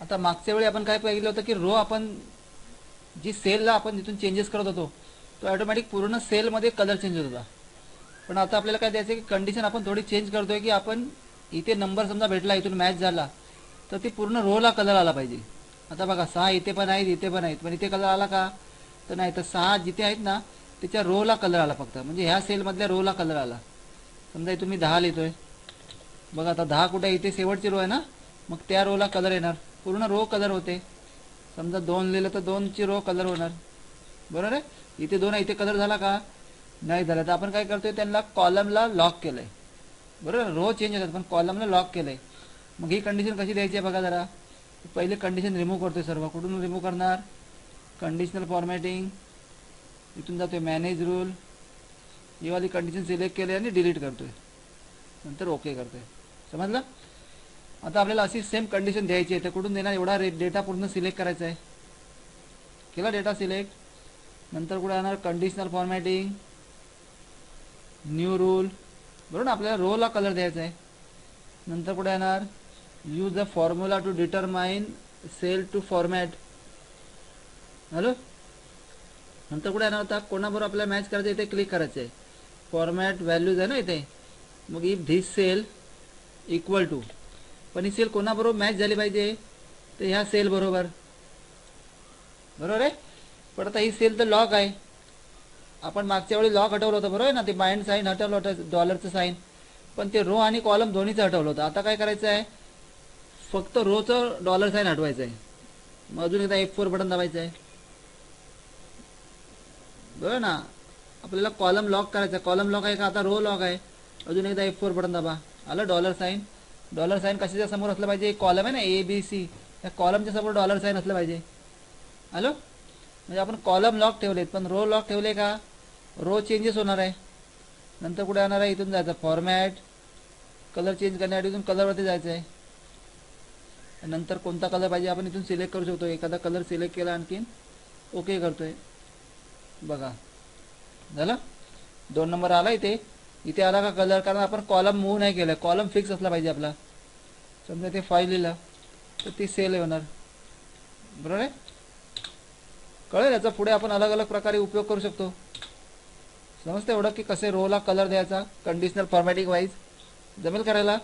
आता मागच्या वेळी आपण काय पाहिलं होतं की रो आपण जी सेलला आपण जिथून चेंजेस करत होतो तो ऑटोमॅटिक पूर्ण सेलमध्ये कलर चेंज होत होता. पण आता आपल्याला काय द्यायचं की कंडिशन आपण थोडी चेंज करतोय की आपण इथे नंबर समजा भेटला इथून मॅच झाला तर ती पूर्ण रोला कलर आला पाहिजे. आता बघा सहा इथे पण आहेत इथे पण आहेत पण इथे कलर आला का? तर नाही तर सहा जिथे आहेत ना त्याच्या रोला कलर आला फक्त. म्हणजे ह्या सेलमधल्या रोला कलर आला. समजा तुम्ही दहा लिहितोय. बघा आता दहा कुठे आहे? इथे शेवटची रो आहे ना? मग त्या रोला कलर येणार. पूर्ण रो कलर होते. समजा दोन लिहिलं तर दोनची रो कलर होणार. बरोबर आहे? इथे दोन आहे इथे कलर झाला का? नाही झाला. तर आपण काय करतोय? त्यांना कॉलमला लॉक केलंय. बरोबर रो चेंज होतात पण कॉलमला लॉक केलंय. मग ही कंडिशन कशी द्यायची आहे बघा जरा. पहिले कंडिशन रिमूव्ह करतोय सर्व. कुठून रिमूव्ह करणार? कंडिशनल फॉर्मॅटिंग इथून जातोय मॅनेज रूल ही वाली कंडिशन सिलेक्ट केली आणि डिलीट करतोय. नंतर ओके करतोय. समजलं? आता आपल्याला अशी सेम कंडिशन द्यायची आहे. तर कुठून देणार? एवढा डेटा पूर्ण सिलेक्ट करायचा आहे. केला डेटा सिलेक्ट नंतर कुठे येणार कंडिशनल फॉर्मॅटिंग न्यू रूल बरोबर ना? आपल्याला रोला कलर द्यायचा आहे. नंतर कुठे येणार use the formula to determine cell to format hello नंतर कुठे येणार होता कोणाबरोबर आपल्याला मॅच करायचं इथे क्लिक करायचं आहे. फॉर्मॅट व्हॅल्यूज आहे ना इथे? मग if this cell equal to पण ही सेल कोणाबरोबर मॅच झाली पाहिजे? तर ह्या सेल बरोबर. बरोबर आहे? पण आता ही सेल तर लॉक आहे. आपण मागच्या वेळी लॉक हटवलं होतं बरोबर आहे ना? ते बाइंड साईन हटवलं होतं डॉलरचं साईन पण ते रो आणि कॉलम दोन्हीचं हटवलं होतं. आता काय करायचं आहे? फक्त रोचं डॉलर साईन हटवायचं आहे. मग अजून एकदा एफ फोर बटन दाबायचं आहे. बरोबर ना? आपल्याला कॉलम लॉक करायचा आहे. कॉलम लॉक आहे का? आता रो लॉक आहे. अजून एकदा एफ फोर बटन दाबा. आलं डॉलर साईन डॉलर साईन कशाच्या समोर असलं पाहिजे? कॉलम आहे ना ए बी सी या कॉलमच्या समोर डॉलर साईन असलं पाहिजे. हॅलो म्हणजे आपण कॉलम लॉक ठेवलेत पण रो लॉक ठेवले का? रो चेंजेस होणार आहे. नंतर कुठे येणार आहे? इथून जायचं. फॉर्मॅट कलर चेंज करण्यासाठी इथून कलरवरती जायचं आहे नंतर कोणता कलर पाहिजे आपण इथून सिलेक्ट करू शकतो. एखादा कलर सिलेक्ट केला आणखीन ओके करतोय. बघा. झालं? दोन नंबर आला इथे. इथे आला का कलर कारण आपण कॉलम मूव्ह नाही केलं. कॉलम फिक्स असला पाहिजे आपला. समजा ते फाईल लिहिलं तर ती सेल होणार. बरोबर आहे? कळेल याचा. पुढे आपण अलग अलग प्रकारे उपयोग करू शकतो. समजतं एवढं की कसे रोला कलर द्यायचा कंडिशनल फॉर्मॅटिंग वाईज जमेल करायला